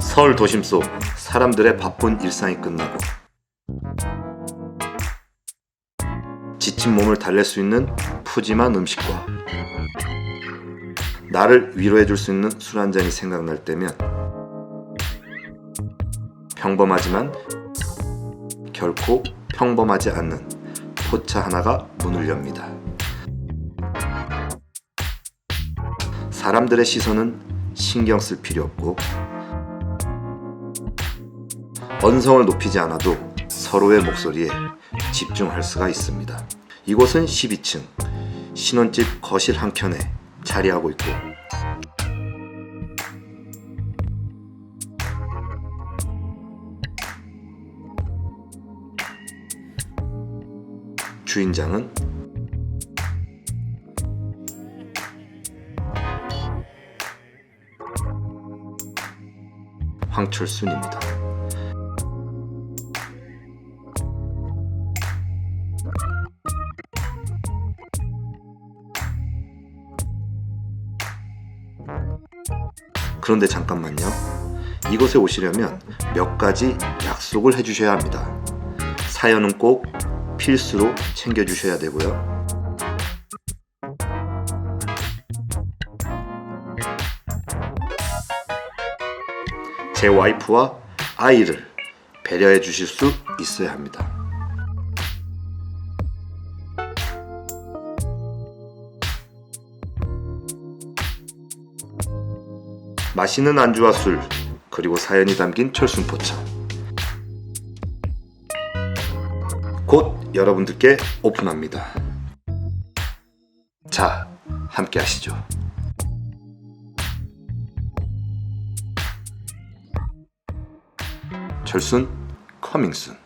서울 도심 속 사람들의 바쁜 일상이 끝나고 지친 몸을 달랠 수 있는 푸짐한 음식과 나를 위로해 줄 수 있는 술 한 잔이 생각날 때면 평범하지만 결코 평범하지 않는 포차 하나가 문을 엽니다. 사람들의 시선은 신경 쓸 필요 없고 언성을 높이지 않아도 서로의 목소리에 집중할 수가 있습니다. 이곳은 12층 신혼집 거실 한켠에 자리하고 있고 주인장은 황철순입니다. 그런데 잠깐만요. 이곳에 오시려면 몇 가지 약속을 해주셔야 합니다. 사연은 꼭 필수로 챙겨주셔야 되고요. 제 와이프와 아이를 배려해 주실 수 있어야 합니다. 맛있는 안주와 술, 그리고 사연이 담긴 철순포차. 곧 여러분들께 오픈합니다. 자, 함께 하시죠. 철순 커밍순